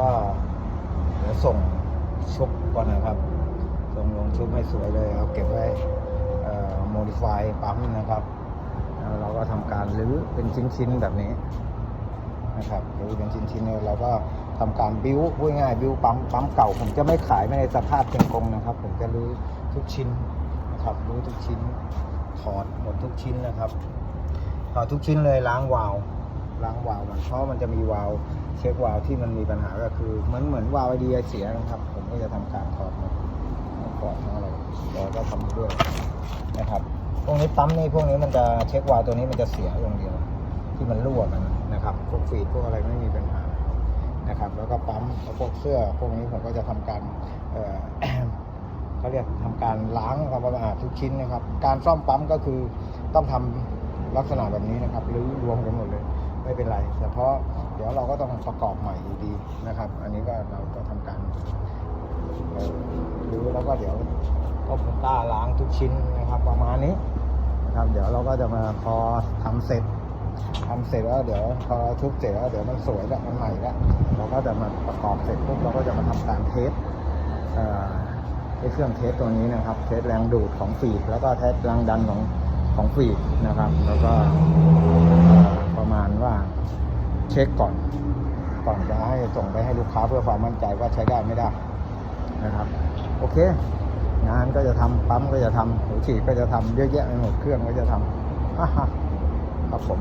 ก็เดี๋ยวส่งชุบก่อนนะครับ ส่งลงชุบให้สวยเลยเอาเก็บไว้โมดิฟายปั๊มนะครับแล้วเราก็ทำการรื้อเป็นชิ้นๆแบบนี้นะครับรื้อเป็นชิ้นๆเนี่ยเราก็ทำการบิ้วพูดง่ายบิ้วปั๊มปั๊มเก่า ผมจะไม่ขายไม่ในสภาพเชิงกงนะครับ ผมจะรื้อทุกชิ้นนะครับรื้อทุกชิ้นถอดหมดทุกชิ้นนะครับถอดทุกชิ้นเลยล้างวาล์ว ล้างวาล์วมันเพราะมันจะมีวาล์วเช็ควาล์วที่มันมีปัญหาก็คือเหมือนเหมือนวาล์วไอเดียเสียนะครับ ผมก็จะทำการถอดมดก่อนทั้งอะไรเราก็ทำด้วยนะครับพวกนี้ปั๊มนี่พวกนี้มันจะเช็ควาล์วตัวนี้มันจะเสียอย่างเดียว ที่มันรั่วมันนะครับพวกฟีดพวกอะไรไม่มีปัญหานะครับแล้วก็ปั๊มแล้วพวกเสื้อพวกนี้ผมก็จะทำการเอ่อเขาเรียกทำการล้างทำความสะอาดทุกชิ้นนะครับ การซ่อมปั๊มก็คือต้องทำลักษณะแบบนี้นะครับหรือรวมกันหมดเลย ไม่เป็นไรแต่เพราะเดี๋ยวเราก็ต้องประกอบใหม่อยู่ดีนะครับ อันนี้ก็เราก็ทำการรื้อแล้วก็เดี๋ยวก็ผมกล้าล้างทุกชิ้นนะครับ ประมาณนี้นะครับ เดี๋ยวเราก็จะมาพอทำเสร็จทำเสร็จแล้วเดี๋ยวพอทุบเสร็จแล้วเดี๋ยวมันสวยแล้วมันใหม่แล้วเราก็จะมาประกอบเสร็จปุ๊บเราก็จะมาทำการเทสเอ่อไอ้เครื่องเทสตัวนี้นะครับ เทสแรงดูดของฟีดแล้วก็เทสแรงดันของของฟีดนะครับ แล้วก็เอ่อประมาณว่า เช็คก่อน ก่อนจะให้ส่งไปให้ลูกค้าเพื่อความมั่นใจว่าใช้ได้ไม่ได้นะครับ โอเค งานก็จะทำปั๊มก็จะทำหัวฉีดก็จะทำเยอะแยะไปหมดเครื่องก็จะทำฮ่าฮ่าครับผม